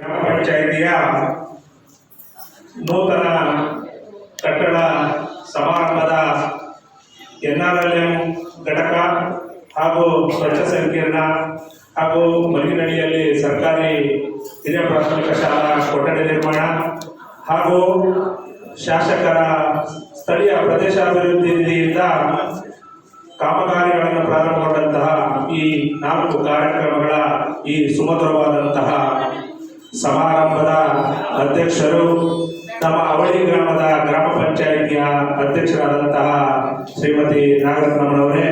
ಗ್ರಾಮ ಪಂಚಾಯಿತಿಯ ನೂತನ ಕಟ್ಟಡ ಸಮಾರಂಭದ ಎನ್ಆರ್ಎಲ್ಎಂ ಘಟಕ ಹಾಗೂ ಸ್ವಚ್ಛ ಸಂಕೀರ್ಣ ಹಾಗೂ ಮಲ್ಲಿನಡಿಯಲ್ಲಿ ಸರ್ಕಾರಿ ಹಿರಿಯ ಪ್ರಾಥಮಿಕ ಶಾಲಾ ಕೊಠಡಿ ನಿರ್ಮಾಣ ಹಾಗೂ ಶಾಸಕರ ಸ್ಥಳೀಯ ಪ್ರದೇಶಾಭಿವೃದ್ಧಿ ನಿಧಿಯಿಂದ ಕಾಮಗಾರಿಗಳನ್ನು ಪ್ರಾರಂಭಗೊಂಡಂತಹ ಈ ನಾಲ್ಕು ಕಾರ್ಯಕ್ರಮಗಳ ಈ ಸುಮಧುರವಾದಂತಹ ಸಮಾರಂಭದ ಅಧ್ಯಕ್ಷರು ನಮ್ಮ ಅವಳಿ ಗ್ರಾಮದ ಗ್ರಾಮ ಪಂಚಾಯಿತಿಯ ಅಧ್ಯಕ್ಷರಾದಂತಹ ಶ್ರೀಮತಿ ನಾಗರತ್ನಮ್ಮನವರೇ,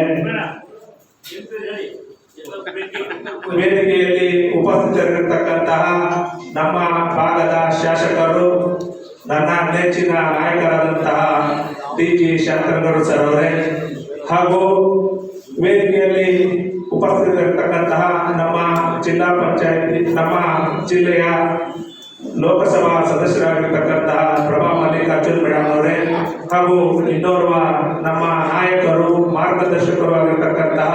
ವೇದಿಕೆಯಲ್ಲಿ ಉಪಸ್ಥಿತರಿರತಕ್ಕಂತಹ ನಮ್ಮ ಭಾಗದ ಶಾಸಕರು, ನನ್ನ ನೆಚ್ಚಿನ ನಾಯಕರಾದಂತಹ ಡಿ ಜಿ ಶಂಕರಗೌಡ ಸರ್ ಅವರೇ ಹಾಗೂ ವೇದಿಕೆಯಲ್ಲಿ ಉಪಸ್ಥಿತರಿರತಕ್ಕಂತಹ ಜಿಲ್ಲಾ ಪಂಚಾಯತಿ, ನಮ್ಮ ಜಿಲ್ಲೆಯ ಲೋಕಸಭಾ ಸದಸ್ಯರಾಗಿರ್ತಕ್ಕಂತಹ ಪ್ರಭಾ ಮಲ್ಲಿಕಾರ್ಜುನ್ ಮೇಡಮ್ ಅವರೇ ಹಾಗೂ ಇನ್ನೋರ್ವ ನಮ್ಮ ನಾಯಕರು, ಮಾರ್ಗದರ್ಶಕರು ಆಗಿರ್ತಕ್ಕಂತಹ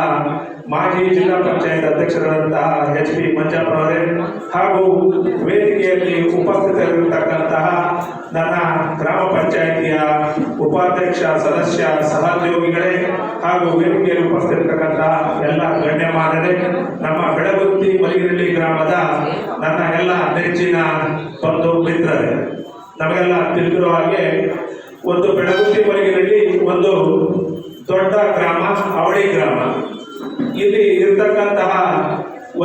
ಮಾಜಿ ಜಿಲ್ಲಾ ಪಂಚಾಯತ್ ಅಧ್ಯಕ್ಷರಾದಂತಹ ಎಚ್ ಪಿ ಮಂಜಪ್ಪನವರೇ ಹಾಗೂ ವೇದಿಕೆಯಲ್ಲಿ ಉಪಸ್ಥಿತರಿರತಕ್ಕಂತಹ ನನ್ನ ಗ್ರಾಮ ಪಂಚಾಯಿತಿಯ ಉಪಾಧ್ಯಕ್ಷ, ಸದಸ್ಯ, ಸಹೋದ್ಯೋಗಿಗಳೇ ಹಾಗೂ ವೇದಿಕೆಯಲ್ಲಿ ಉಪಸ್ಥಿತರಿರತಕ್ಕಂತಹ ಎಲ್ಲ ಗಣ್ಯಮಾನರೇ ನಮ್ಮ ಬೆಳಗುತ್ತಿ ಮಲಿಗಿರಳ್ಳಿ ಗ್ರಾಮದ ನನ್ನ ಎಲ್ಲ ನೆಚ್ಚಿನ ಬಂಧು ಮಿತ್ರರೇ, ನಮಗೆಲ್ಲ ತಿಳಿದಿರೋ ಹಾಗೆ ಒಂದು ಬೆಳಗುತ್ತಿ ಮಲಗಿರಳ್ಳಿ ಒಂದು ದೊಡ್ಡ ಗ್ರಾಮ, ಅವಳಿ ಗ್ರಾಮ. ಇಲ್ಲಿ ಇರ್ತಕ್ಕಂತಹ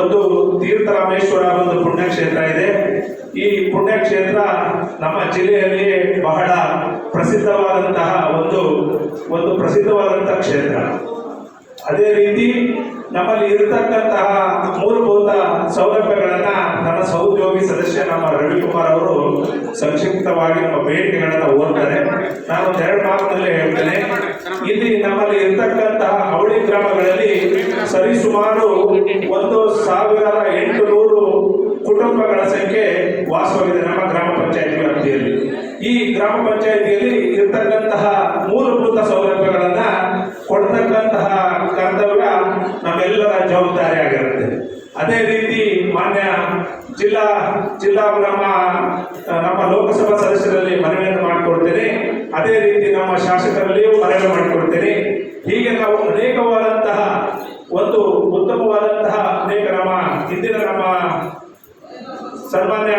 ಒಂದು ತೀರ್ಥರಾಮೇಶ್ವರ ಒಂದು ಪುಣ್ಯಕ್ಷೇತ್ರ ಇದೆ. ಈ ಪುಣ್ಯಕ್ಷೇತ್ರ ನಮ್ಮ ಜಿಲ್ಲೆಯಲ್ಲಿಯೇ ಬಹಳ ಪ್ರಸಿದ್ಧವಾದಂತಹ ಒಂದು ಒಂದು ಪ್ರಸಿದ್ಧವಾದಂತಹ ಕ್ಷೇತ್ರ. ಅದೇ ರೀತಿ ನಮ್ಮಲ್ಲಿ ಇರತಕ್ಕಂತಹ ಮೂಲಭೂತ ಸೌಲಭ್ಯಗಳನ್ನ ನನ್ನ ಸಹೋದ್ಯೋಗಿ ಸದಸ್ಯ ನಮ್ಮ ರವಿಕುಮಾರ್ ಅವರು ಸಂಕ್ಷಿಪ್ತವಾಗಿ ನಮ್ಮ ಬೇಡಿಕೆಗಳನ್ನ ಓದ್ತಾರೆ. ನಾನು ಎರಡು ಮಾತಿನಲ್ಲಿ ಹೇಳ್ತೇನೆ. ಇಲ್ಲಿ ನಮ್ಮಲ್ಲಿ ಇರತಕ್ಕಂತಹ ಅವಳಿ ಗ್ರಾಮಗಳಲ್ಲಿ ಸರಿಸುಮಾರು ಒಂದು ಸಾವಿರದ ಎಂಟುನೂರು ಕುಟುಂಬಗಳ ಸಂಖ್ಯೆ ವಾಸವಾಗಿದೆ ನಮ್ಮ ಗ್ರಾಮ ಪಂಚಾಯತ್ ವ್ಯಾಪ್ತಿಯಲ್ಲಿ. ಈ ಗ್ರಾಮ ಪಂಚಾಯತಿಯಲ್ಲಿ ಇರ್ತಕ್ಕಂತಹ ಮೂಲಭೂತ ಸೌಲಭ್ಯಗಳನ್ನ ಕೊಡ್ತಕ್ಕಂತಹ ಕರ್ತವ್ಯ ನಮ್ಮೆಲ್ಲರ ಜವಾಬ್ದಾರಿ ಆಗಿರುತ್ತೆ. ಅದೇ ರೀತಿ ಮಾನ್ಯ ಜಿಲ್ಲಾ ಜಿಲ್ಲಾ ನಮ್ಮ ನಮ್ಮ ಲೋಕಸಭಾ ಸದಸ್ಯರಲ್ಲಿ ಮನವಿಯನ್ನು ಮಾಡಿಕೊಡ್ತೇನೆ. ಅದೇ ರೀತಿ ನಮ್ಮ ಶಾಸಕರಲ್ಲಿಯೂ ಮನವಿ ಮಾಡಿಕೊಡ್ತೇನೆ. ಹೀಗೆ ನಾವು ಅನೇಕವಾದಂತಹ ಒಂದು ಉತ್ತಮವಾದಂತಹ ಅನೇಕ ನಮ್ಮ ಹಿಂದಿನ ನಮ್ಮ ಸನ್ಮಾನ್ಯ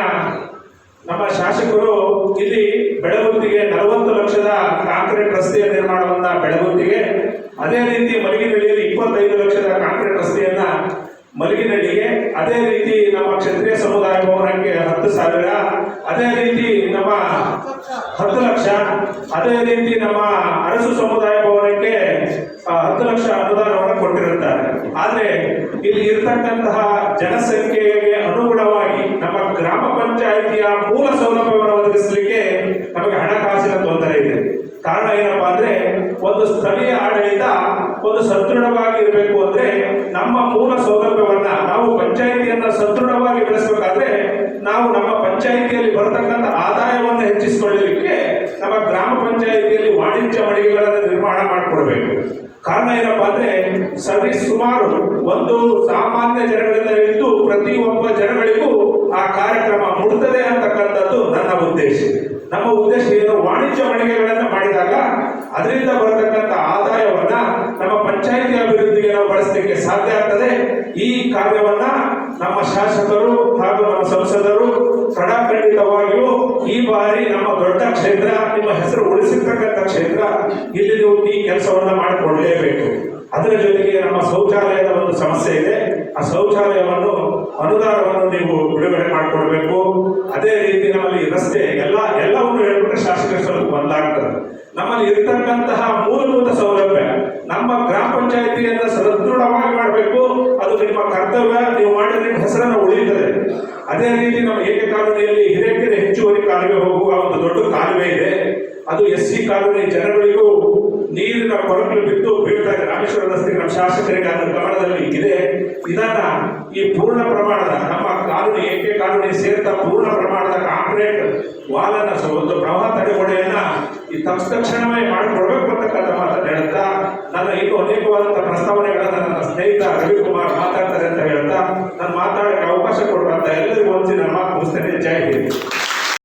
ನಮ್ಮ ಶಾಸಕರು ಇಲ್ಲಿ ಬೆಳಗುತ್ತಿಗೆ ನಲವತ್ತು ಲಕ್ಷದ ಕಾಂಕ್ರೀಟ್ ರಸ್ತೆಯ ನಿರ್ಮಾಣವನ್ನ ಬೆಳಗುತ್ತಿಗೆ ಅದೇ ರೀತಿ ಮಲಗಿನಹಳ್ಳಿಯಲ್ಲಿ ಇಪ್ಪತ್ತೈದು ಲಕ್ಷದ ಕಾಂಕ್ರೀಟ್ ರಸ್ತೆಯನ್ನ ಮಲಗಿನಹಳ್ಳಿಗೆ ಅದೇ ರೀತಿ ನಮ್ಮ ಕ್ಷತ್ರಿಯ ಭವನಕ್ಕೆ ಹತ್ತು ಸಾವಿರ. ಅದೇ ರೀತಿ ನಮ್ಮ ಹತ್ತು ಲಕ್ಷ. ಅದೇ ರೀತಿ ನಮ್ಮ ಅರಸು ಸಮುದಾಯ ಭವನಕ್ಕೆ ಹತ್ತು ಲಕ್ಷ ಅನುದಾನವನ್ನು ಕೊಟ್ಟಿರುತ್ತಾರೆ. ಆದ್ರೆ ಇಲ್ಲಿ ಇರ್ತಕ್ಕಂತಹ ಜನಸಂಖ್ಯೆಗೆ ಅನುಗುಣವಾಗಿ ನಮ್ಮ ಗ್ರಾಮ ಪಂಚಾಯಿತಿಯ ಮೂಲ ಸೌಲಭ್ಯವನ್ನು ಒದಗಿಸಲಿಕ್ಕೆ ನಮಗೆ ಹಣಕಾಸಿನ ತೊಂದರೆ ಇದೆ. ಕಾರಣ ಏನಪ್ಪಾ ಅಂದ್ರೆ, ಒಂದು ಸ್ಥಳೀಯ ಆಡಳಿತ ಒಂದು ಸದೃಢವಾಗಿ ಇರಬೇಕು ಅಂದ್ರೆ ನಮ್ಮ ಮೂಲ ಸೌಲಭ್ಯವನ್ನ ನಾವು ಪಂಚಾಯಿತಿಯನ್ನ ಸದೃಢವಾಗಿ ಬೆಳೆಸಬೇಕಾದ್ರೆ ನಾವು ನಮ್ಮ ಪಂಚಾಯಿತಿಯಲ್ಲಿ ಬರತಕ್ಕಂಥ ಆದಾಯವನ್ನು ಹೆಚ್ಚಿಸಿಕೊಳ್ಳಲಿಕ್ಕೆ ನಮ್ಮ ಗ್ರಾಮ ಪಂಚಾಯಿತಿಯಲ್ಲಿ ವಾಣಿಜ್ಯ ಮಳಿಗೆಗಳನ್ನು ನಿರ್ಮಾಣ ಮಾಡಿಕೊಡ್ಬೇಕು. ಕಾರಣ ಏನಪ್ಪಾ ಅಂದ್ರೆ ಸರಿ ಸುಮಾರು ಒಂದು ಸಾಮಾನ್ಯ ಜನಗಳಿಂದ ಹಿಡಿದು ಪ್ರತಿಯೊಬ್ಬ ಜನಗಳಿಗೂ ಆ ಕಾರ್ಯಕ್ರಮ ಮುಡುತ್ತದೆ ಅಂತಕ್ಕಂಥದ್ದು ನನ್ನ ಉದ್ದೇಶ. ನಮ್ಮ ಉದ್ದೇಶ ಏನು ವಾಣಿಜ್ಯ ಮಳಿಗೆಗಳನ್ನು ಮಾಡಿದಾಗ ಅದರಿಂದ ಬರತಕ್ಕಂಥ ಆದಾಯವನ್ನ ನಮ್ಮ ಪಂಚಾಯಿತಿ ಅಭಿವೃದ್ಧಿಗೆ ನಾವು ಬಳಸಲಿಕ್ಕೆ ಸಾಧ್ಯ ಈ ಕಾರ್ಯವನ್ನ ನಮ್ಮ ಶಾಸಕರು ಹಾಗೂ ನಮ್ಮ ಸಂಸದರು ಕಡಾಖಂಡಿತವಾಗಿಯೂ ಈ ಬಾರಿ ನಮ್ಮ ದೊಡ್ಡ ಕ್ಷೇತ್ರ, ನಿಮ್ಮ ಹೆಸರು ಉಳಿಸಿರ್ತಕ್ಕಂಥ ಕ್ಷೇತ್ರ, ಇಲ್ಲಿ ನೀವು ಈ ಕೆಲಸವನ್ನ ಮಾಡಿಕೊಳ್ಳಲೇಬೇಕು ಅದರ ಜೊತೆಗೆ ನಮ್ಮ ಶೌಚಾಲಯದ ಒಂದು ಸಮಸ್ಯೆ ಇದೆ. ಆ ಶೌಚಾಲಯವನ್ನು ಅನುದಾನವನ್ನು ನೀವು ಬಿಡುಗಡೆ ಮಾಡಿಕೊಡ್ಬೇಕು. ಅದೇ ರೀತಿ ನಮ್ಮಲ್ಲಿ ರಸ್ತೆ ಎಲ್ಲ ಎಲ್ಲವನ್ನು ಹೇಳ್ಬಿಟ್ರೆ ಶಾಸಕರ ಸ್ವಲ್ಪ ಒಂದಾಗ್ತದೆ ನಮ್ಮಲ್ಲಿ ಇರ್ತಕ್ಕಂತಹ ಮೂಲಭೂತ ಸೌಲಭ್ಯ ನಮ್ಮ ಗ್ರಾಮ ಪಂಚಾಯತಿಯನ್ನ ಸದೃಢವಾಗಿ ಮಾಡಬೇಕು ಅದು ನಿಮ್ಮ ಕರ್ತವ್ಯ ನೀವು ಮಾಡಿದ್ರೆ ನಿಮ್ಮ ಹೆಸರನ್ನು ಉಳಿಯುತ್ತದೆ ಅದೇ ರೀತಿ ನಮ್ಮ ಏಕಕಾಲುವೆಯಲ್ಲಿ ಹಿರೇಕೆರೆ ಹೆಚ್ಚುವರಿ ಕಾಲುವೆ ಹೋಗುವ ಒಂದು ದೊಡ್ಡ ಕಾಲುವೆ ಇದೆ ಅದು ಎಸ್ ಸಿ ಕಾಲೋನಿ ಜನಗಳಿಗೂ ನೀರಿನ ಕೊರಕಲು ಬಿದ್ದು ಬೀಳ್ತಾ ಇದೆ ರಾಮೇಶ್ವರ ರಸ್ತೆ ನಮ್ಮ ಶಾಸಕರಿಗೆ ಅದರ ಗಮನದಲ್ಲಿ ಇದೆ. ಇದನ್ನ ಈ ಪೂರ್ಣ ಪ್ರಮಾಣದ ನಮ್ಮ ಕಾಲೋನಿ ಏಕೆ ಕಾಲೋನಿ ಸೇರಿದ ಪೂರ್ಣ ಪ್ರಮಾಣದ ಕಾಂಕ್ರೀಟ್ ವಾಲನ್ನ ಒಂದು ಪ್ರವಾಹ ತಡೆಗೋಡೆಯನ್ನ ಈ ತಕ್ಷ ತಕ್ಷಣವೇ ಮಾಡಿಕೊಡ್ಬೇಕು ಅಂತಕ್ಕಂಥ ಮಾತನ್ನು ಹೇಳ್ತಾ, ನನ್ನ ಇನ್ನೂ ಅನೇಕವಾದಂತಹ ಪ್ರಸ್ತಾವನೆಗಳನ್ನ ನನ್ನ ಸ್ನೇಹಿತ ರವಿಕುಮಾರ್ ಮಾತಾಡ್ತಾರೆ ಅಂತ ಹೇಳ್ತಾ, ನಾನು ಮಾತಾಡಕ್ಕೆ ಅವಕಾಶ ಕೊಡುವಂತ ಎಲ್ಲರಿಗೂ ಒಂದ್ಸಿ ನನ್ನ ಮಾತು ಮುಗಿಸ್ತೇನೆ. ಜೈ ಹಿಂದ್.